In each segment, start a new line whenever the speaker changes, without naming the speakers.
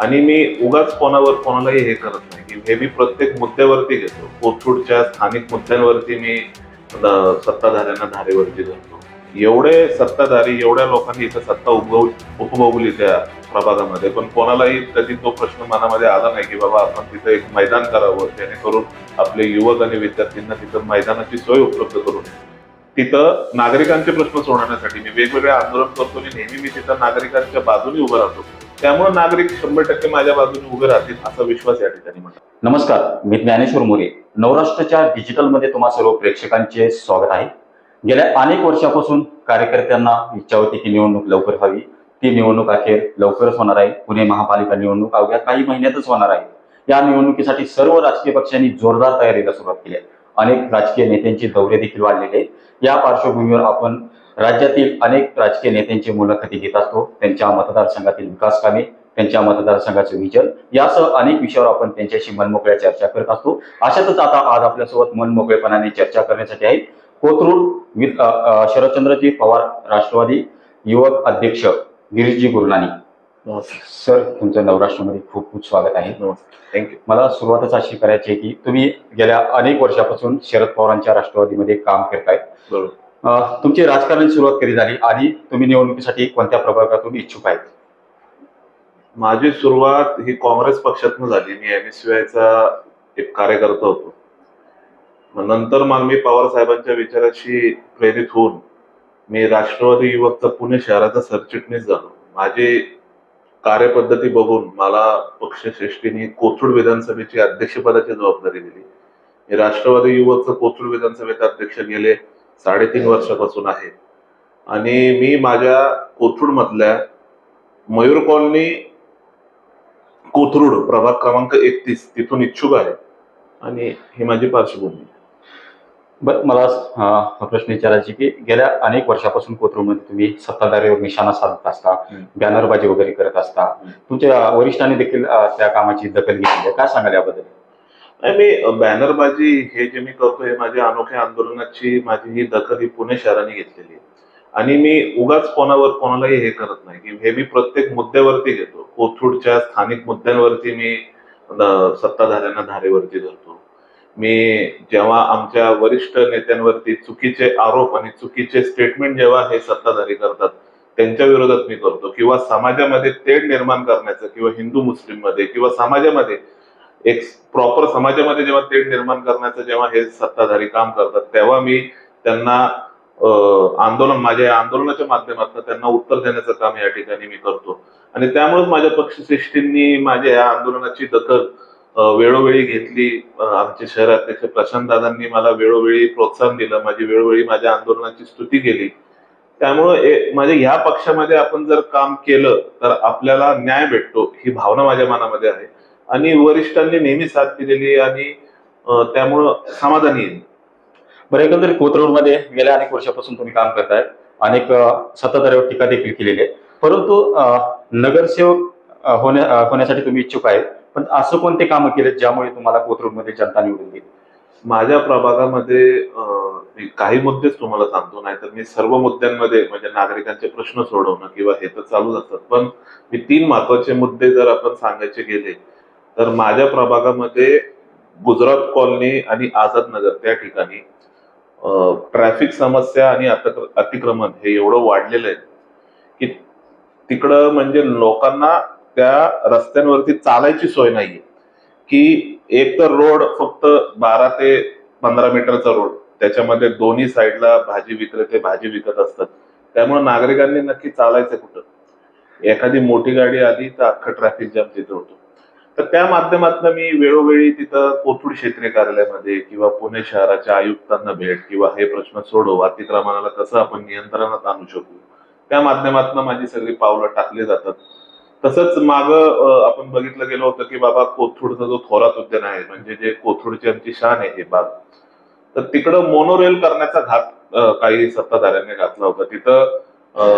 आणि मी उगाच कोणावर कोणालाही हे करत नाही. की हे मी प्रत्येक मुद्द्यावरती घेतो. कोथरूडच्या स्थानिक मुद्द्यांवरती मी सत्ताधाऱ्यांना धारेवरती धरतो. एवढे सत्ताधारी एवढ्या लोकांनी इथं सत्ता उपभोग उपभोगली त्या प्रभागामध्ये. पण कोणालाही कधी तो प्रश्न मनामध्ये आला नाही की बाबा आपण तिथं एक मैदान करावं जेणेकरून आपले युवक आणि विद्यार्थ्यांना तिथं मैदानाची सोय उपलब्ध करून तिथं नागरिकांचे प्रश्न सोडवण्यासाठी मी वेगवेगळे आंदोलन करतो आणि नेहमी मी तिथं नागरिकांच्या बाजूने उभं राहतो. त्यामुळे नागरिक शंभर टक्के माझ्या बाजूने उभे राहतील असा विश्वास या ठिकाणी म्हणतात
नमस्कार मी ज्ञानेश्वर मोरे. नवराष्ट्रच्या डिजिटलमध्ये तुम्हा सर्व प्रेक्षकांचे स्वागत आहे. गेल्या अनेक वर्षापासून कार्यकर्त्यांना इच्छा होती की निवडणूक लवकर व्हावी. ती निवडणूक अखेर लवकरच होणार आहे. पुणे महापालिका निवडणूक अवघ्या काही महिन्यातच होणार आहे. या निवडणुकीसाठी सर्व राजकीय पक्षांनी जोरदार तयारीला सुरुवात केली आहे. अनेक राजकीय नेत्यांचे दौरे देखील वाढलेले आहेत. या पार्श्वभूमीवर आपण राज्यातील अनेक राजकीय नेत्यांची मुलाखती घेत असतो. त्यांच्या मतदारसंघातील विकास कामे त्यांच्या मतदारसंघाचे विजन यासह अनेक विषयावर आपण त्यांच्याशी मनमोकळ्या चर्चा करत असतो. अशातच आता आज आपल्यासोबत मनमोकळेपणाने चर्चा करण्यासाठी आहेत कोथरूड शरदचंद्रजी पवार राष्ट्रवादी युवक अध्यक्ष गिरीशजी गुरुनानी. सर तुमचं नवराष्ट्रामध्ये खूप खूप स्वागत आहे.
थँक्यू
मला सुरुवातच अशी करायची आहे की तुम्ही गेल्या अनेक वर्षापासून शरद पवारांच्या राष्ट्रवादीमध्ये काम करताय
बरोबर.
अ, तुमची राजकारणाची सुरुवात कधी झाली? आणि तुम्ही निवडणुकीसाठी कोणत्या प्रभागातून इच्छुक आहेत?
माझी सुरुवात ही काँग्रेस पक्षातून झाली. मी एम एस चा एक कार्यकर्ता होतो. नंतर मग मी पवार साहेबांच्या विचाराशी प्रेरित होऊन मी राष्ट्रवादी युवकचा पुणे शहराचा सरचिटणीस झालो. माझी कार्यपद्धती बघून मला पक्षश्रेष्ठीने कोथरूड विधानसभेची अध्यक्षपदाची जबाबदारी दिली. मी राष्ट्रवादी युवकचं कोथरूड विधानसभेचे अध्यक्ष गेले. साडेतीन वर्षापासून आहे. आणि मी माझ्या कोथरूड मधल्या मयूर कॉलनी कोथरूड प्रभाग क्रमांक एकतीस तिथून इच्छुक आहे. आणि ही माझी पार्श्वभूमी.
बरं मला हा प्रश्न विचारायची की गेल्या अनेक वर्षापासून कोथरूडमध्ये तुम्ही सत्ताधारीवर निशाणा साधत असता. बॅनरबाजी वगैरे करत असता. तुमच्या वरिष्ठांनी देखील त्या कामाची दखल घेतली आहे. काय सांगाल याबद्दल?
नाही मी बॅनरबाजी हे जे मी करतो हे माझ्या अनोख्या आंदोलनाची माझी ही दखल ही पुणे शहराने घेतलेली आहे. आणि मी उगाच कोणावर कोणालाही हे करत नाही की हे मी प्रत्येक मुद्द्यावरती घेतो. कोथरूडच्या स्थानिक मुद्द्यांवरती मी सत्ताधाऱ्यांना धारेवरती धरतो. मी जेव्हा आमच्या वरिष्ठ नेत्यांवरती चुकीचे आरोप आणि चुकीचे स्टेटमेंट जेव्हा हे सत्ताधारी करतात त्यांच्या विरोधात मी करतो. किंवा समाजामध्ये तेढ निर्माण करण्याचं किंवा हिंदू मुस्लिममध्ये किंवा समाजामध्ये एक प्रॉपर समाजामध्ये जेव्हा तेढ निर्माण करण्याचं जेव्हा हे सत्ताधारी काम करतात तेव्हा मी त्यांना आंदोलन माझ्या या आंदोलनाच्या माध्यमातून त्यांना उत्तर देण्याचं काम या ठिकाणी मी करतो. आणि त्यामुळेच माझ्या पक्षश्रेष्ठींनी माझ्या या आंदोलनाची दखल वेळोवेळी घेतली. आमचे शहर अध्यक्ष प्रशांत दादांनी मला वेळोवेळी प्रोत्साहन दिलं माझी वेळोवेळी माझ्या आंदोलनाची स्तुती केली. त्यामुळं म्हणजे ह्या पक्षामध्ये आपण जर काम केलं तर आपल्याला न्याय भेटतो ही भावना माझ्या मनामध्ये आहे. आणि वरिष्ठांनी नेहमी साथ दिलेली आणि त्यामुळं समाधानी आहे.
बरं एकंदरीत कोथरूडमध्ये गेल्या अनेक वर्षापासून तुम्ही काम करताय. अनेक सत्ताधाऱ्यावर टीका देखील केलेली आहे. परंतु नगरसेवक होण्या होण्यासाठी तुम्ही इच्छुक आहे पण असं कोणते कामं केले ज्यामुळे तुम्हाला कोथरूडमध्ये जनता निवडून देईल?
माझ्या प्रभागामध्ये काही मुद्देच तुम्हाला सांगतो नाहीतर मी सर्व मुद्द्यांमध्ये म्हणजे नागरिकांचे प्रश्न सोडवणं किंवा हे तर चालूच असतात. पण मी तीन महत्त्वाचे मुद्दे जर आपण सांगायचे गेले तर माझ्या प्रभागामध्ये गुजरात कॉलनी आणि आझाद नगर त्या ठिकाणी ट्रॅफिक समस्या आणि अतिक्रमण हे एवढं वाढलेलं आहे की तिकडं म्हणजे लोकांना त्या रस्त्यांवरती चालायची सोय नाहीये. की एक तर रोड फक्त बारा ते पंधरा मीटरचा रोड त्याच्यामध्ये दोन्ही साईडला भाजी विक्रेते भाजी विकत असतात. त्यामुळे नागरिकांनी नक्की चालायचं कुठं? एखादी मोठी गाडी आली तर अख्खं ट्रॅफिक जाम तिथं होतो. तर त्या माध्यमातून मी वेळोवेळी तिथं कोथरूड क्षेत्रीय कार्यालयामध्ये किंवा पुणे शहराच्या आयुक्तांना भेट किंवा हे प्रश्न सोडव अतिक्रमणाला कसं आपण नियंत्रणात आणू शकू त्या माध्यमातून माझी सगळी पावलं टाकली जातात. तसंच माग आपण बघितलं गेलो होतं की बाबा कोथरूडचा जो थोरात उद्यान आहे म्हणजे जे कोथरूडची आमची शान आहे हे बाग. तर तिकडं मोनोरेल करण्याचा घात काही सत्ताधाऱ्यांनी घातला होता. तिथं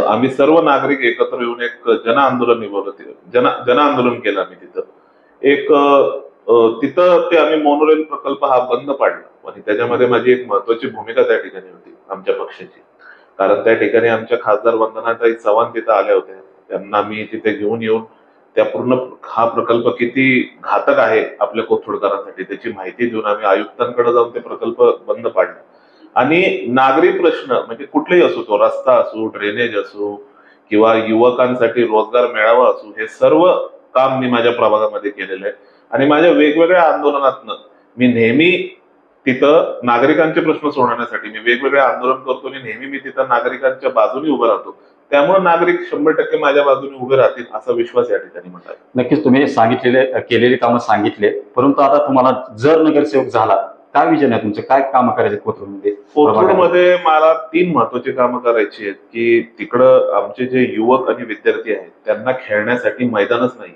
आम्ही सर्व नागरिक एकत्र येऊन एक जन आंदोलन निभवलं जन जन आंदोलन केलं आम्ही तिथं. एक तिथं ते आम्ही मोनोरेल प्रकल्प हा बंद पाडला. आणि त्याच्यामध्ये माझी एक महत्वाची भूमिका त्या ठिकाणी होती आमच्या पक्षाची. कारण त्या ठिकाणी आमच्या खासदार वंदनाताई चव्हाण तिथं आल्या होत्या. त्यांना मी तिथे घेऊन येऊन त्या पूर्ण हा प्रकल्प किती घातक आहे आपल्या कोथरूडकरांसाठी त्याची माहिती देऊन आम्ही आयुक्तांकडे जाऊन ते प्रकल्प बंद पाडले. आणि नागरी प्रश्न म्हणजे कुठलेही असो तो रस्ता असो ड्रेनेज असो किंवा युवकांसाठी रोजगार मेळावा असो हे सर्व काम मी माझ्या प्रभागामध्ये केलेलं आहे. आणि माझ्या वेगवेगळ्या आंदोलनातनं मी नेहमी तिथं नागरिकांचे प्रश्न सोडवण्यासाठी मी वेगवेगळे आंदोलन करतो आणि नेहमी मी तिथं नागरिकांच्या बाजूने उभं राहतो. त्यामुळे नागरिक शंभर टक्के माझ्या बाजूने उभे राहतील असा विश्वास या ठिकाणी म्हणतात
नक्कीच तुम्ही सांगितलेले केलेली कामं सांगितले. परंतु आता तुम्हाला जर नगरसेवक झाला काय विजन आहे तुमचं? काय कामं करायचे कोथरूडमध्ये?
कोथरूडमध्ये मला तीन महत्वाची कामं करायची आहेत की तिकडं आमचे जे युवक आणि विद्यार्थी आहेत त्यांना खेळण्यासाठी मैदानच नाही.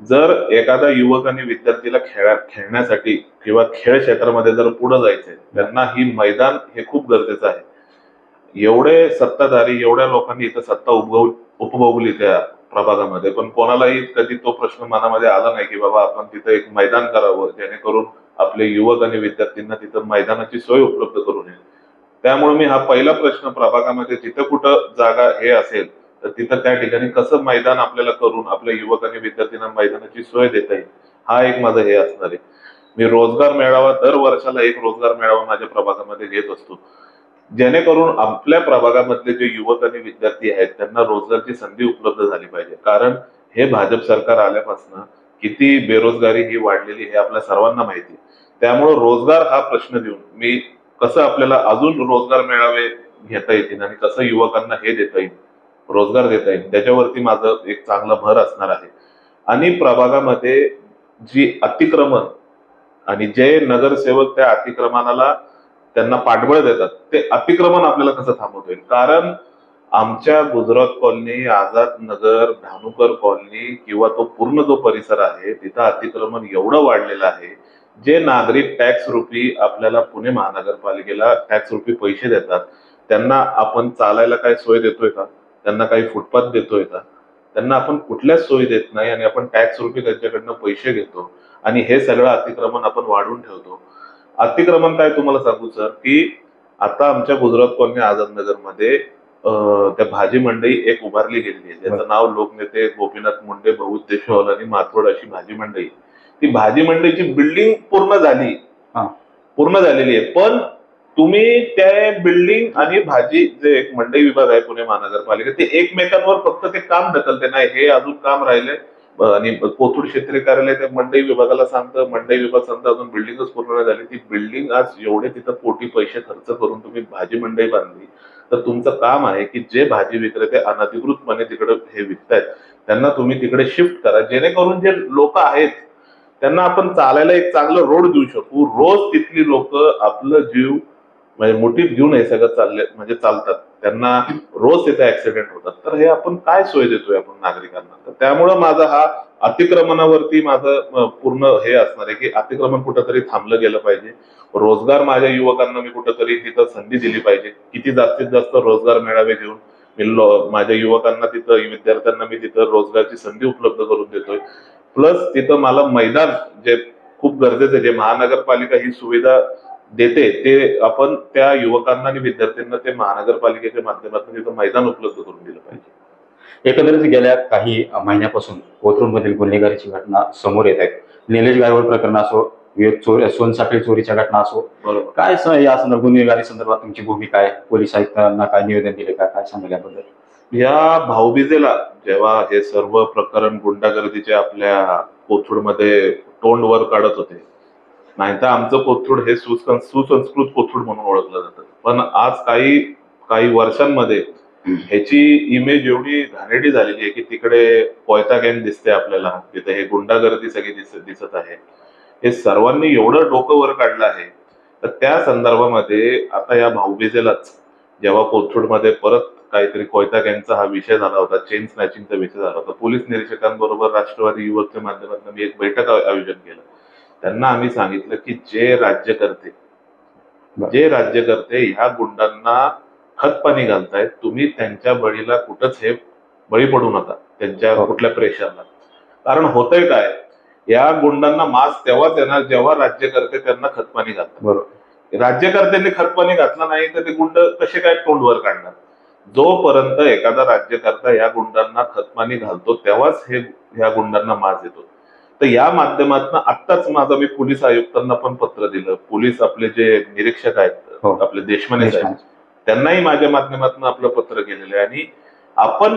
जर एखादा युवक आणि विद्यार्थीला खेळा खेळण्यासाठी किंवा खेळ क्षेत्रामध्ये जर पुढे जायचंय त्यांना ही मैदान हे खूप गरजेचं आहे. एवढे सत्ताधारी एवढ्या लोकांनी इथं सत्ता उपभोग उपभोगली त्या प्रभागामध्ये पण कोणालाही कधी तो प्रश्न मनामध्ये आला नाही की बाबा आपण तिथं एक मैदान करावं जेणेकरून आपले युवक आणि विद्यार्थ्यांना तिथं मैदानाची सोय उपलब्ध करून येईल. त्यामुळे मी हा पहिला प्रश्न प्रभागामध्ये जिथं कुठं जागा हे असेल तर तिथं त्या ठिकाणी कसं मैदान आपल्याला करून आपल्या युवक आणि विद्यार्थ्यांना मैदानाची सोय देता येईल हा एक माझं हे असणार आहे. मी रोजगार मेळावा दर वर्षाला एक रोजगार मेळावा माझ्या प्रभागामध्ये घेत असतो. जेणेकरून आपल्या प्रभागामधले जे युवक आणि विद्यार्थी आहेत त्यांना रोजगारची संधी उपलब्ध झाली पाहिजे. कारण हे भाजप सरकार आल्यापासून किती बेरोजगारी ही वाढलेली हे आपल्या सर्वांना माहिती आहे. त्यामुळं रोजगार हा प्रश्न देऊन मी कसं आपल्याला अजून रोजगार मेळावे घेता येतील आणि कसं युवकांना हे देता येईल रोजगार देता येईल त्याच्यावरती माझं एक चांगला भर असणार आहे. आणि प्रभागामध्ये जी अतिक्रमण आणि जे नगरसेवक त्या अतिक्रमणाला त्यांना पाठबळ देतात ते अतिक्रमण आपल्याला कसं थांबवता येईल? कारण आमच्या गुजरात कॉलनी आझाद नगर धानुकर कॉलनी किंवा तो पूर्ण जो परिसर आहे तिथं अतिक्रमण एवढं वाढलेलं आहे जे नागरिक टॅक्स रुपी आपल्याला पुणे महानगरपालिकेला टॅक्स रुपी पैसे देतात त्यांना आपण चालायला काय सोय देतोय का? त्यांना काही फुटपाथ देतोय का? त्यांना आपण कुठल्याच सोयी देत नाही आणि आपण टॅक्स रुपी त्यांच्याकडनं पैसे घेतो आणि हे सगळं अतिक्रमण आपण वाढवून ठेवतो. अतिक्रमण काय तुम्हाला सांगू सर की आता आमच्या गुजरात कॉलनी आझाद नगरमध्ये अं, त्या भाजी मंडई एक उभारली गेलेली आहे. ज्याचं नाव लोकनेते गोपीनाथ मुंडे बहुउद्देश हॉल आणि माथोड अशी भाजी मंडई ती भाजी मंडईची बिल्डिंग पूर्ण झाली.
हा.
पूर्ण झालेली आहे. पण तुम्ही त्या बिल्डिंग आणि भाजी जे एक मंडई विभाग आहे पुणे महानगरपालिका ते एकमेकांवर फक्त ते काम ढकलते. नाही हे अजून काम राहिले. आणि कोथरूड क्षेत्रीय कार्यालय त्या मंडई विभागाला सांगतं. मंडई विभाग सांगतं अजून बिल्डिंगच पूर्ण नाही झाली. ती बिल्डिंग आज एवढे तिथं कोटी पैसे खर्च करून तुम्ही भाजी मंडई बांधली. तर तुमचं काम आहे की जे भाजी विक्रेते अनधिकृतपणे तिकडे हे विकतायत त्यांना तुम्ही तिकडे शिफ्ट करा. जेणेकरून जे लोक आहेत त्यांना आपण चालायला एक चांगलं रोड देऊ शकू. रोज तिथली लोक आपलं जीव म्हणजे मोठीत घेऊन हे सगळं चालले म्हणजे चालतात. त्यांना रोज तिथे ऍक्सिडेंट होतात. तर हे आपण काय सोय देतोय आपण नागरिकांना? तर त्यामुळं माझा हा अतिक्रमणावरती माझं पूर्ण हे असणार आहे की अतिक्रमण कुठंतरी थांबलं गेलं पाहिजे. रोजगार माझ्या युवकांना मी कुठंतरी तिथं संधी दिली पाहिजे. किती जास्तीत जास्त रोजगार मेळावे घेऊन मी माझ्या युवकांना तिथं विद्यार्थ्यांना मी तिथं रोजगारची संधी उपलब्ध करून देतोय. प्लस तिथं मला मैदान जे खूप गरजेचं आहे जे महानगरपालिका ही सुविधा देते ते आपण त्या युवकांना आणि विद्यार्थ्यांना ते महानगरपालिकेच्या माध्यमातून तिथं मैदान उपलब्ध करून दिलं पाहिजे.
एकंदरीत गेल्या काही महिन्यापासून कोथरूडमधील गुन्हेगारीची घटना समोर येत आहेत. निलेश गायवळ प्रकरण असो चोरी सोनसाखळी चोरीच्या घटना असो
बरोबर.
काय या संदर्भात गुन्हेगारी संदर्भात तुमची भूमिका आहे? पोलीस आयुक्तांना काय निवेदन दिले काय सांगाल याबद्दल?
या भाऊबीजेला जेव्हा हे सर्व प्रकरण गुंडागर्दीचे आपल्या कोथरूडमध्ये तोंड वर काढत होते नाहीतर आमचं कोथरूड हे सुसंस्कृत कोथरूड म्हणून ओळखलं जातं. पण आज काही काही वर्षांमध्ये ह्याची इमेज एवढी घाणेरडी झालेली आहे की तिकडे कोयता गँग दिसते आपल्याला तिथे हे गुंडागर्दी सगळी दिसत दिसत आहे. हे सर्वांनी एवढं डोकं वर काढलं आहे. तर त्या संदर्भामध्ये आता या भाऊबीजेलाच जेव्हा कोथरूडमध्ये परत काहीतरी कोयता गँगचा हा विषय झाला होता चेन स्नॅचिंगचा विषय झाला होता. पोलीस निरीक्षकांबरोबर राष्ट्रवादी युवकच्या माध्यमातून मी एक बैठक आय- आयोजन केलं. त्यांना आम्ही सांगितलं की जे राज्यकर्ते. जे राज्यकर्ते ह्या गुंडांना खतपाणी घालतायत. तुम्ही त्यांच्या बळीला कुठंच हे बळी पडू नका त्यांच्या
हो.
कुठल्या प्रेशरला कारण होतंय काय या गुंडांना मास तेव्हाच येणार जेव्हा राज्यकर्ते त्यांना खतपाणी घालतात.
बरोबर.
राज्यकर्त्यांनी खतपाणी घातला नाही तर ते गुंड कसे काय तोंडवर काढणार? जोपर्यंत एखादा राज्यकर्ता या गुंडांना खतपाणी घालतो तेव्हाच हे या गुंडांना माज येतो. तर या माध्यमातून आत्ताच माझं मी पोलीस आयुक्तांना पण पत्र दिलं. पोलीस आपले जे निरीक्षक आहेत
हो.
आपले देशमाने साहेब त्यांनाही माझ्या माध्यमातून आपलं पत्र केलेलं आहे. आणि आपण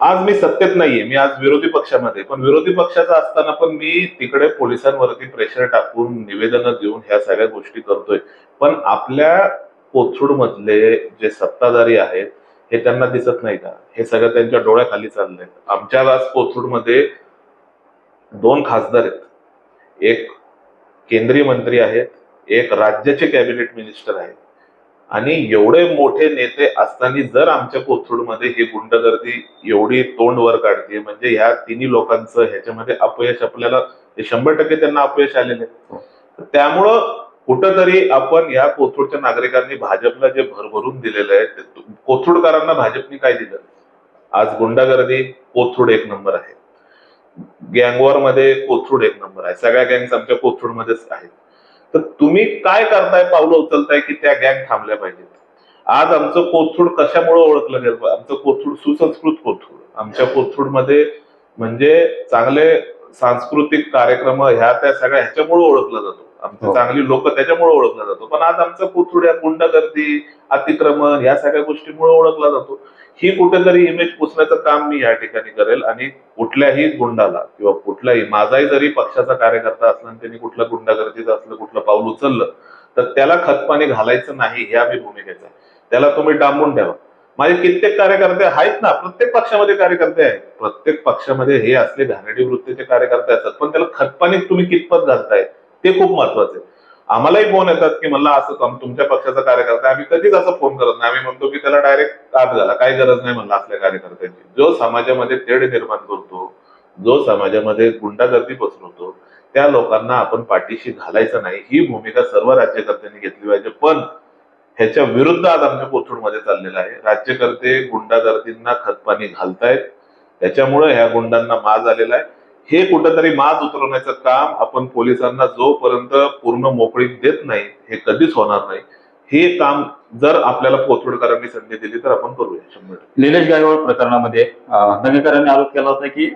आज मी सत्तेत नाहीये मी आज विरोधी पक्षामध्ये पण विरोधी पक्षाचा असताना पण मी तिकडे पोलिसांवरती प्रेशर टाकून निवेदनं देऊन ह्या सगळ्या गोष्टी करतोय. पण आपल्या कोथरूड मधले जे सत्ताधारी आहेत हे त्यांना दिसत नाही का? हे सगळं त्यांच्या डोळ्याखाली चाललंय. आमच्या आज कोथरूडमध्ये दोन खासदार आहेत. एक केंद्रीय मंत्री आहेत एक राज्याचे कॅबिनेट मिनिस्टर आहेत. आणि एवढे मोठे नेते असताना जर आमच्या कोथरूडमध्ये ही गुंडगर्दी एवढी तोंड वर काढते म्हणजे ह्या तिन्ही लोकांचं ह्याच्यामध्ये अपयश आपल्याला हे शंभर टक्के त्यांना अपयश आलेले. तर त्यामुळं कुठंतरी आपण या कोथरूडच्या नागरिकांनी भाजपला जे भरभरून दिलेलं आहे ते कोथरूडकरांना भाजपने काय दिलं? आज गुंडागर्दी कोथरूड एक नंबर आहे. गँगवॉरमध्ये कोथरूड एक नंबर आहे. सगळ्या गँग्स आमच्या कोथरूड मध्येच आहेत. तर तुम्ही काय करताय? पावलं उचलताय की त्या गँग थांबल्या पाहिजेत. आज आमचं कोथरूड कशामुळे ओळखलं गेलं? आमचं कोथरूड सुसंस्कृत कोथरूड. आमच्या कोथरूडमध्ये म्हणजे चांगले सांस्कृतिक कार्यक्रम ह्या त्या सगळ्या ह्याच्यामुळे ओळखला जातो. आमचे
हो.
चांगली लोक त्याच्यामुळे ओळखला जातो. पण आज आमचं कोथरूड या गुंडागर्दी अतिक्रमण या सगळ्या गोष्टीमुळे ओळखला जातो. ही कुठेतरी इमेज पुसण्याचं काम मी या ठिकाणी करेल आणि कुठल्याही गुंडाला किंवा कुठलाही माझाही जरी पक्षाचा कार्यकर्ता असला आणि त्यांनी कुठलं गुंडागर्दीचं असलं कुठलं पाऊल उचललं तर त्याला खतपाणी घालायचं नाही ह्या मी भूमिकेचा. त्याला तुम्ही डांबून ठेवा. माझे कित्येक कार्यकर्ते आहेत ना प्रत्येक पक्षामध्ये कार्यकर्ते आहेत. प्रत्येक पक्षामध्ये हे असले घाणेरडी वृत्तीचे कार्यकर्ते असतात पण त्याला खतपाणी तुम्ही कितपत घालताय? ते खूप महत्वाचं आहे. आम्हालाही फोन येतात की मला असं काम तुमच्या पक्षाचा कार्यकर्ता आम्ही कधीच असं फोन करत नाही. आम्ही म्हणतो की त्याला डायरेक्ट आत घाला काही गरज नाही म्हणलं असल्या कार्यकर्त्यांची. जो समाजामध्ये तेढ निर्माण करतो जो समाजामध्ये गुंडागर्दी पसरवतो त्या लोकांना आपण पाठीशी घालायचं नाही. ही भूमिका सर्व राज्यकर्त्यांनी घेतली पाहिजे. पण ह्याच्या विरुद्ध आज आमच्या कोथरूडमध्ये चाललेलं आहे. राज्यकर्ते गुंडागर्दींना खतपाणी घालतायत. त्याच्यामुळे ह्या गुंडांना माज आलेला आहे. हे कुठंतरी माज उतरवण्याचं काम आपण पोलिसांना जोपर्यंत पूर्ण मोकळीक देत नाही हे कधीच होणार नाही. हे काम जर आपल्याला कोथरूडकरांनी संधी दिली तर आपण करूया. शंभर.
निलेश गायकवाड प्रकरणामध्ये दंगेकरांनी आरोप केला होता की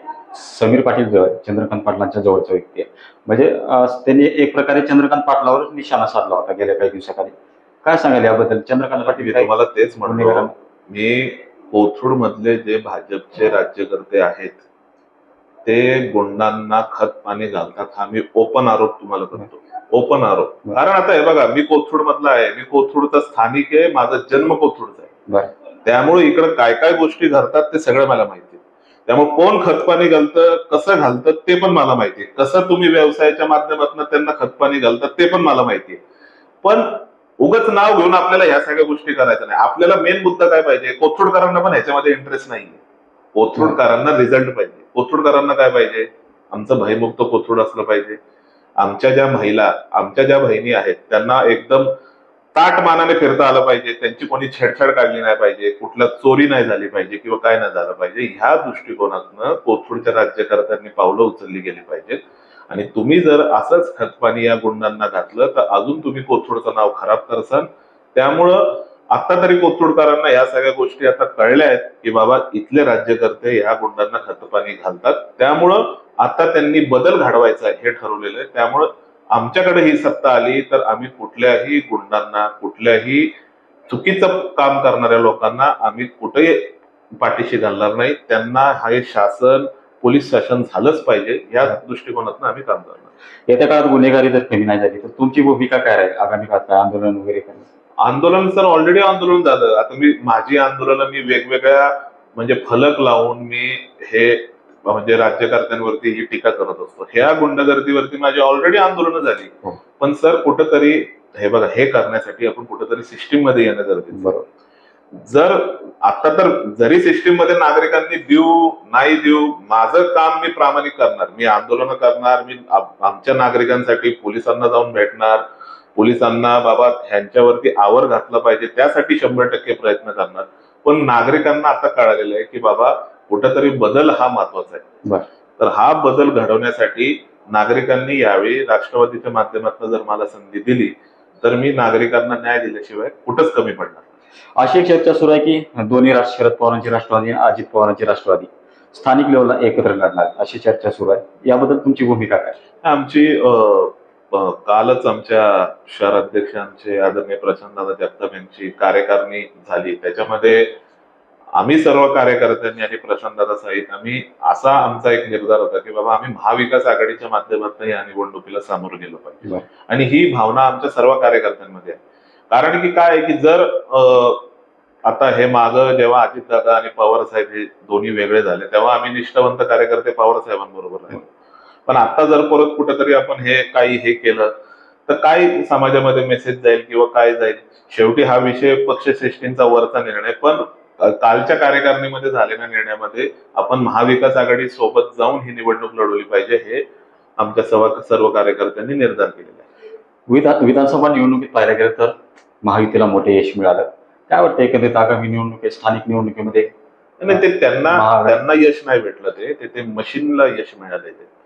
समीर पाटील जो आहे चंद्रकांत पाटलांच्या जवळचा व्यक्ती आहे. म्हणजे त्यांनी एक प्रकारे चंद्रकांत पाटलावरच निशाणा साधला होता गेल्या काही दिवसाखाली. काय सांगाल याबद्दल? चंद्रकांत पाटील
तुम्हाला तेच
गुन्हेगारांना?
मी कोथरूड मधले जे भाजपचे राज्यकर्ते आहेत ते गुंडांना खत पाणी घालतात. हा मी ओपन आरोप तुम्हाला करतो. ओपन आरोप. कारण आता हे बघा मी कोथरूड मधला आहे. मी कोथरूडचा स्थानिक आहे. माझा जन्म कोथरूडचा आहे. त्यामुळे इकडे काय काय गोष्टी घडतात ते सगळं मला माहिती आहे. त्यामुळे कोण खतपाणी घालतं कसं घालतं ते पण मला माहिती आहे. कसं तुम्ही व्यवसायाच्या माध्यमातून त्यांना खतपाणी घालतात ते पण मला माहिती आहे. पण उगच नाव घेऊन आपल्याला ह्या सगळ्या गोष्टी करायच्या नाही. आपल्याला मेन मुद्दा काय पाहिजे? कोथरूडकरांना पण ह्याच्यामध्ये इंटरेस्ट नाहीये. कोथरूडकरांना रिझल्ट पाहिजे. कोथरूडकरांना काय पाहिजे? आमचं भयमुक्त कोथरूड असलं पाहिजे. आमच्या ज्या महिला आमच्या ज्या बहिणी आहेत त्यांना एकदम ताट मानाने फिरता आलं पाहिजे. त्यांची कोणी छेडछाड काढली नाही पाहिजे. कुठल्या चोरी नाही झाली पाहिजे किंवा काय नाही झालं पाहिजे. ह्या दृष्टिकोनातनं कोथरूडच्या राज्यकर्त्यांनी पावलं उचलली गेली पाहिजेत. आणि तुम्ही जर असंच खतपाणी या गुंडांना घातलं तर अजून तुम्ही कोथरूडचं नाव खराब करसाल त्यामुळं आता तरी कोथरूडकरांना या सगळ्या गोष्टी आता कळल्या आहेत की बाबा इथले राज्यकर्ते ह्या गुंडांना खतपाणी घालतात. त्यामुळं आता त्यांनी बदल घडवायचा हे ठरवलेलं आहे. त्यामुळं आमच्याकडे ही सत्ता आली तर आम्ही कुठल्याही गुंडांना कुठल्याही चुकीचं काम करणाऱ्या लोकांना आम्ही कुठेही पाठीशी घालणार नाही. त्यांना हे शासन पोलीस शासन झालंच पाहिजे या दृष्टिकोनातून आम्ही काम करणार.
येत्या काळात गुन्हेगारी जर कमी नाही झाली तर तुमची भूमिका काय राहील? आगामी काळात आंदोलन वगैरे
आंदोलन सर ऑलरेडी आंदोलन झालं. आता मी माझी आंदोलन मी वेगवेगळ्या म्हणजे फलक लावून मी हे म्हणजे राज्यकर्त्यांवरती ही टीका करत असतो. ह्या गुंडगर्दीवरती माझी ऑलरेडी आंदोलनं झाली.
हो.
पण सर कुठंतरी हे बघा हे करण्यासाठी आपण कुठंतरी सिस्टीममध्ये येणं गरजेचं.
बरोबर.
जर आता तर जरी सिस्टीममध्ये नागरिकांनी देऊ नाही देऊ माझं काम मी प्रामाणिक करणार. मी आंदोलन करणार मी आम- आमच्या नागरिकांसाठी पोलिसांना जाऊन भेटणार पोलिसांना बाबा ह्यांच्यावरती आवर घातला पाहिजे त्यासाठी शंभर टक्के प्रयत्न करणार पण नागरिकांना आता कळालेलं आहे की बाबा कुठंतरी बदल हा महत्त्वाचा आहे. तर हा बदल घडवण्यासाठी नागरिकांनी यावेळी राष्ट्रवादीच्या माध्यमातून जर मला संधी दिली तर मी नागरिकांना न्याय दिल्याशिवाय कुठंच कमी पडणार.
अशी एक चर्चा सुरू आहे की दोन्ही राष्ट्र शरद पवारांची राष्ट्रवादी आणि अजित पवारांची राष्ट्रवादी स्थानिक लेवलला एकत्र लढणार अशी चर्चा सुरू आहे याबद्दल तुमची भूमिका काय
आमची कालच आमच्या शहराध्यक्षांचे आदरणीय प्रशांतदादा जगताप यांची कार्यकारिणी झाली. त्याच्यामध्ये आम्ही सर्व कार्यकर्त्यांनी आणि प्रशांतदादा सहित आम्ही असा आमचा एक निर्धार होता की बाबा आम्ही महाविकास आघाडीच्या माध्यमातून या निवडणुकीला सामोरं गेलो पाहिजे. आणि ही भावना आमच्या सर्व कार्यकर्त्यांमध्ये आहे. कारण की काय आहे की जर आता हे माग जेव्हा अजितदादा आणि पवार साहेब हे दोन्ही वेगळे झाले तेव्हा आम्ही निष्ठावंत कार्यकर्ते पवार साहेबांबरोबर राहिले. पण आता जर परत कुठेतरी आपण हे काही हे केलं तर काय समाजामध्ये मेसेज जाईल किंवा काय जाईल? शेवटी हा विषय पक्षश्रेष्ठींचा वरचा निर्णय पण कालच्या कार्यकारिणीमध्ये झालेल्या निर्णयामध्ये आपण महाविकास आघाडी सोबत जाऊन ही निवडणूक लढवली पाहिजे हे आमच्या सर्व सर्व कार्यकर्त्यांनी निर्धार केलेला आहे.
विधा- विधानसभा निवडणुकीत पाहायला गेलं तर महायुतीला मोठे यश मिळालं. काय वाटतं एकंदरीत आगामी निवडणुकीत स्थानिक निवडणुकीमध्ये?
आणि ते त्यांना. त्यांना यश नाही भेटलं ते ते ते मशीनला यश मिळाले ते.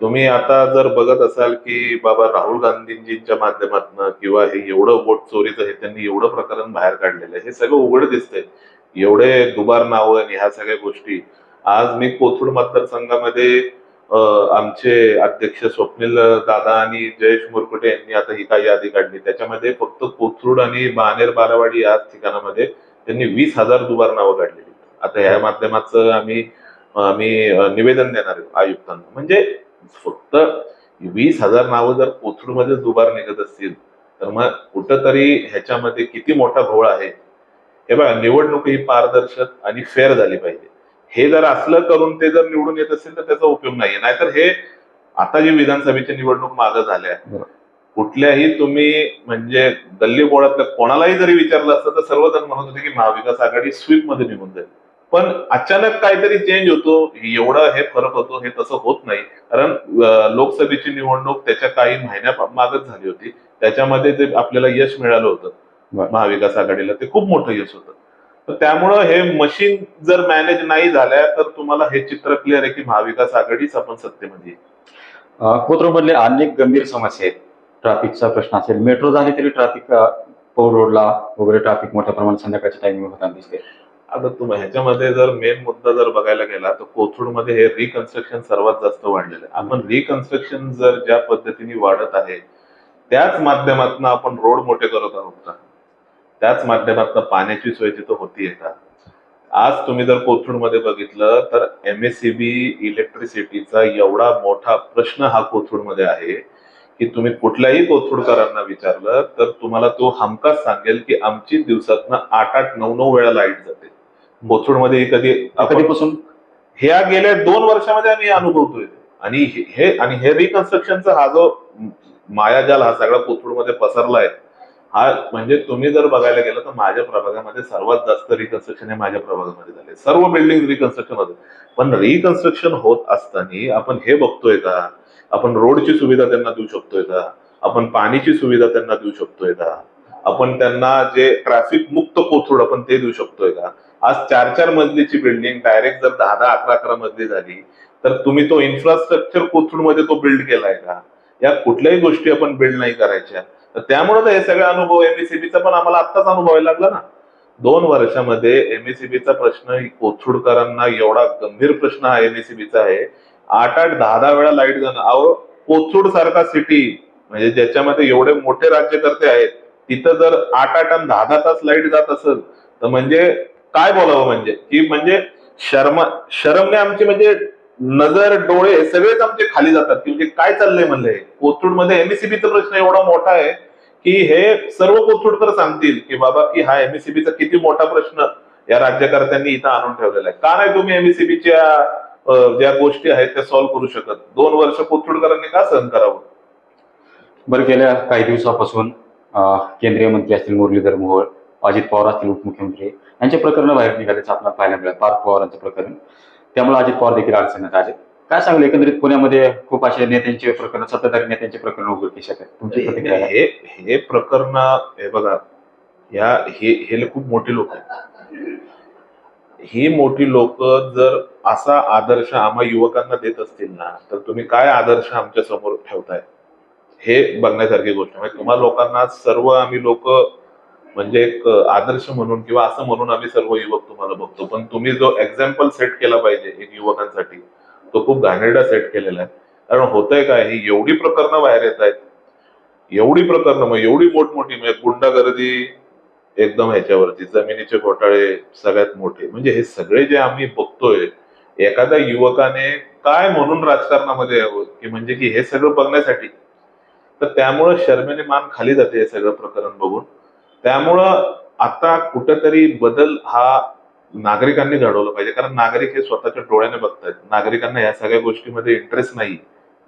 तुम्ही आता जर बघत असाल की बाबा राहुल गांधींजींच्या माध्यमातून किंवा हे एवढं वोट चोरीचं हे त्यांनी एवढं प्रकरण बाहेर काढलेलं आहे हे सगळं उघड दिसतंय. एवढे दुबार नावं आणि ह्या सगळ्या गोष्टी. आज मी कोथरूड मतदारसंघामध्ये आमचे अध्यक्ष स्वप्नील दादा आणि जयेश मुरकुटे यांनी आता ही काही यादी काढली. त्याच्यामध्ये फक्त कोथरूड आणि बानेर बारावाडी या ठिकाणामध्ये त्यांनी वीस हजार दुबार नावं काढलेली. आता ह्या माध्यमाचं आम्ही आम्ही निवेदन देणार आयुक्तांना. म्हणजे फक्त वीस हजार नावं जर कोथरूडमध्ये दुबार निघत असतील तर मग कुठंतरी ह्याच्यामध्ये किती मोठा घोळ आहे? हे बघा निवडणूक ही पारदर्शक आणि फेअर झाली पाहिजे. हे जर असलं करून ते जर निवडून येत असेल तर त्याचा उपयोग नाहीये. नाहीतर हे आता जी विधानसभेची निवडणूक मागं झाल्या. कुठल्याही तुम्ही म्हणजे गल्ली बोळातल्या कोणालाही जरी विचारलं असतं तर सर्वजण म्हणत होते की महाविकास आघाडी स्वीपमध्ये निघून जाईल. पण अचानक काहीतरी चेंज होतो. एवढं हे फरक होतो हे तसं होत नाही. कारण लोकसभेची निवडणूक त्याच्या काही महिन्या मागच झाली होती. त्याच्यामध्ये जे आपल्याला यश मिळालं होतं. महाविकास आघाडीला ते खूप मोठं यश होतं. तर त्यामुळं हे मशीन जर मॅनेज नाही झाल्या तर तुम्हाला हे चित्र क्लिअर आहे की महाविकास आघाडीच आपण सत्तेमध्ये.
कोथरूडमधले अनेक गंभीर समस्या आहेत. ट्रॅफिकचा प्रश्न असेल मेट्रो झाली तरी ट्रॅफिक पौर रोडला वगैरे ट्रॅफिक मोठ्या प्रमाणात संध्याकाळच्या टाइमिंग होताना दिसते.
आता तुम्ही ह्याच्यामध्ये जर मेन मुद्दा जर बघायला गेला तर कोथरूडमध्ये हे रिकन्स्ट्रक्शन सर्वात जास्त वाढलेलं आहे. आपण रिकन्स्ट्रक्शन जर ज्या पद्धतीने वाढत आहे त्याच माध्यमातून आपण रोड मोठे करत आहोत का? त्याच माध्यमातून पाण्याची सोय तिथं होतीये का? आज तुम्ही जर कोथरूडमध्ये बघितलं तर एम एस सी बी इलेक्ट्रिसिटीचा एवढा मोठा प्रश्न हा कोथरूडमध्ये आहे की तुम्ही कुठल्याही कोथरूडकरांना विचारलं तर तुम्हाला तो हमखास सांगेल की आमची दिवसातनं आठ आठ नऊ नऊ वेळा लाइट जाते. ही कधी
कधीपासून?
ह्या गेल्या दोन वर्षामध्ये आम्ही अनुभवतोय. आणि हे- हे आणि हे रिकन्स्ट्रक्शनचा हा जो मायाजाल हा सगळा कोथरूडमध्ये पसरलाय हा म्हणजे तुम्ही जर बघायला गेलं तर माझ्या प्रभागामध्ये सर्वात जास्त रिकन्स्ट्रक्शन हे माझ्या प्रभागामध्ये झाले. सर्व बिल्डिंग रिकन्स्ट्रक्शन होते. पण रिकन्स्ट्रक्शन होत असताना आपण हे बघतोय का? आपण रोडची सुविधा त्यांना देऊ शकतोय का? आपण पाणीची सुविधा त्यांना देऊ शकतोय का? आपण त्यांना जे ट्रॅफिक मुक्त कोथरूड आपण ते देऊ शकतोय का? आज चार चार मजलीची बिल्डिंग डायरेक्ट जर दहा दहा अकरा अकरा मजली झाली तर तुम्ही तो इन्फ्रास्ट्रक्चर कोथरूडमध्ये तो बिल्ड केलाय का? या कुठल्याही गोष्टी आपण बिल्ड नाही करायच्या. तर त्यामुळे हे सगळे अनुभव एमएससीबीचा पण आम्हाला आत्ताच अनुभवायला लागला ना. दोन वर्षामध्ये एमएससीबीचा प्रश्न कोथरूडकरांना एवढा गंभीर प्रश्न हा एमएससीबीचा आहे आठ आठ दहा दहा वेळा लाइट जाणं अहो कोथरूड सारखा सिटी म्हणजे ज्याच्यामध्ये एवढे मोठे राज्यकर्ते आहेत तिथं जर आठ आठ आणि दहा दहा तास लाइट जात असेल तर म्हणजे काय बोलावं म्हणजे? की म्हणजे शर्म शरमने आमची म्हणजे नजर डोळे सगळेच आमचे खाली जातात. की म्हणजे काय चाललंय म्हणले कोथरूडमध्ये एमएससीबीचा प्रश्न एवढा मोठा आहे की हे सर्व कोथरूडकर सांगतील की बाबा की हा एमएससीबीचा किती मोठा प्रश्न या राज्यकर्त्यांनी इथं आणून ठेवलेला आहे. का नाही तुम्ही एमएससीबीच्या ज्या गोष्टी आहेत त्या सॉल्व्ह करू शकत? दोन वर्ष कोथरूडकरांनी का सहन करावं?
बरं गेल्या काही दिवसापासून केंद्रीय मंत्री असतील मुरलीधर मोहोळ अजित पवार असतील उपमुख्यमंत्री यांचे प्रकरण बाहेर निघाल्याचं आपल्याला पाहायला मिळालं. पार्थ पवारांचं प्रकरण. त्यामुळे अजित पवार देखील अडचणीत आले काय सांगलं एकंदरीत पुण्यामध्ये खूप असे नेत्यांचे प्रकरण सत्ताधारी नेत्यांचे प्रकरण उघडकीस?
हे हे प्रकरण हे बघा ह्या हे हे खूप मोठी लोक आहेत. ही मोठी लोक जर असा आदर्श आम्हा युवकांना देत असतील ना तर तुम्ही काय आदर्श आमच्यासमोर ठेवताय? हे बघण्यासारखी गोष्ट म्हणजे तुम्हा लोकांना सर्व आम्ही लोक म्हणजे एक आदर्श म्हणून किंवा असं म्हणून आम्ही सर्व युवक तुम्हाला बघतो. पण तुम्ही जो एक्झाम्पल सेट केला पाहिजे एक युवकांसाठी तो खूप घाणेरडा सेट केलेला आहे. कारण होतंय काय ही एवढी प्रकरणं बाहेर येत आहेत. एवढी प्रकरणं मग एवढी मोठमोठी म्हणजे गुंडागर्दी एकदम ह्याच्यावरती जमिनीचे घोटाळे सगळ्यात मोठे. म्हणजे हे सगळे जे आम्ही बघतोय एखाद्या युवकाने काय म्हणून राजकारणामध्ये यावं? की म्हणजे की हे सगळं बघण्यासाठी. तर त्यामुळं शर्मेने मान खाली जाते हे सगळं प्रकरण बघून. त्यामुळं आता कुठंतरी बदल हा नागरिकांनी घडवला पाहिजे. कारण नागरिक हे स्वतःच्या डोळ्याने बघतायत. नागरिकांना या सगळ्या गोष्टीमध्ये इंटरेस्ट नाही.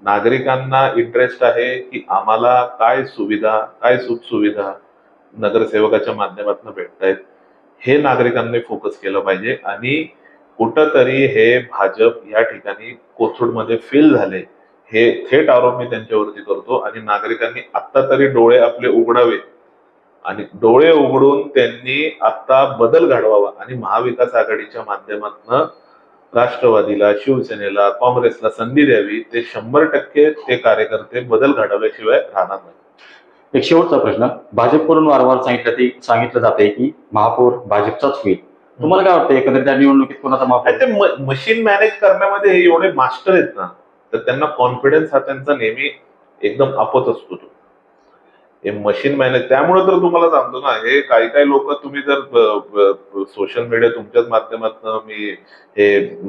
नागरिकांना इंटरेस्ट आहे की आम्हाला काय सुविधा काय सुख सुविधा नगरसेवकाच्या माध्यमातून भेटतायत. हे नागरिकांनी फोकस केलं पाहिजे. आणि कुठंतरी हे भाजप या ठिकाणी कोथरूडमध्ये फेल झाले. हे थेट आरोप मी त्यांच्यावरती करतो. आणि नागरिकांनी आत्ता तरी डोळे आपले उघडावे. आणि डोळे उघडून त्यांनी आता बदल घडवावा. आणि महाविकास आघाडीच्या माध्यमातून राष्ट्रवादीला शिवसेनेला काँग्रेसला संधी द्यावी ते शंभर टक्के ते कार्यकर्ते बदल घडवल्याशिवाय राहणार नाही
एक शेवटचा प्रश्न. भाजपकडून वारंवार सांगितलं ते सांगितलं जाते की महापौर भाजपचाच होईल. तुम्हाला काय वाटतं एकंदरीत त्या निवडणुकीत कोणाचा महापौर
ते मशीन मॅनेज करण्यामध्ये एवढे मास्टर आहेत ना तर त्यांना कॉन्फिडन्स हा त्यांचा नेहमी एकदम आपत असतो तो हे मशीन मॅनेज त्यामुळे तर तुम्हाला सांगतो ना हे काही काही लोक तुम्ही जर सोशल मीडिया तुमच्याच माध्यमातून मी हे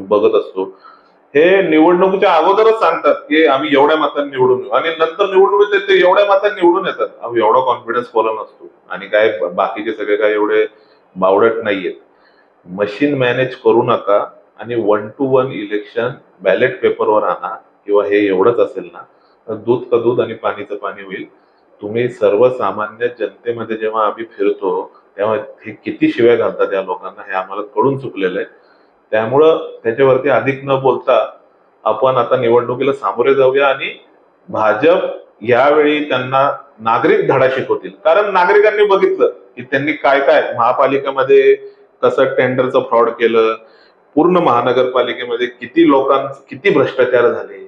बघत असतो. हे निवडणुकीच्या अगोदरच सांगतात की आम्ही एवढ्या मतांनी निवडून येऊ. आणि नंतर निवडणूक येते ते एवढ्या मतांनी निवडून येतात. एवढा कॉन्फिडन्स कोला नसतो. आणि काय बाकीचे सगळे काय एवढे बावडट नाहीयेत. मशीन मॅनेज करू नका आणि one two one election ballot पेपरवर आणा किंवा हे एवढंच असेल ना तर दूध का दूध आणि पाणीचं पाणी होईल. तुम्ही सर्वसामान्य जनतेमध्ये जेव्हा आम्ही फिरतो तेव्हा हे किती शिव्या घालतात या लोकांना हे आम्हाला कळून चुकलेलं आहे. त्यामुळं त्याच्यावरती अधिक न बोलता आपण आता निवडणुकीला सामोरे जाऊया आणि भाजप यावेळी त्यांना नागरिक धडा शिकवतील. कारण नागरिकांनी बघितलं की त्यांनी काय काय महापालिकेमध्ये कसं टेंडरचं फ्रॉड केलं पूर्ण महानगरपालिकेमध्ये किती लोकांचं किती भ्रष्टाचार झाले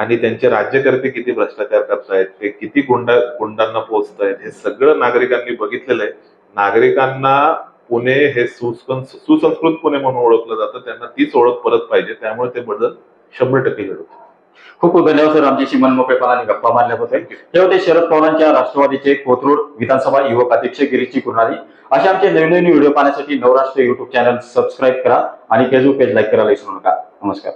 आणि त्यांचे राज्यकर्ते किती भ्रष्टाचार करतायत ते किती गुंडा गुंडांना पोहोचतायत हे सगळं नागरिकांनी बघितलेलं आहे. नागरिकांना पुणे हे सुसं- सुसंस्कृत पुणे म्हणून ओळखलं जातं त्यांना तीच ओळख परत पाहिजे त्यामुळे ते बदल शंभर टक्के घडवतील.
खूप खूप धन्यवाद सर. आमच्याशी मनमोकळेपणाने गप्पा मारल्याबद्दल. हे होते शरद पवारांच्या राष्ट्रवादीचे कोथरूड विधानसभा युवक अध्यक्ष गिरीशजी कुर्णारी असे आमचे नवीन नवीन व्हिडिओ पाहण्यासाठी नवराष्ट्र युट्यूब चॅनल सबस्क्राईब करा आणि फेसबुक पेज लाईक करायला विसरू नका. नमस्कार.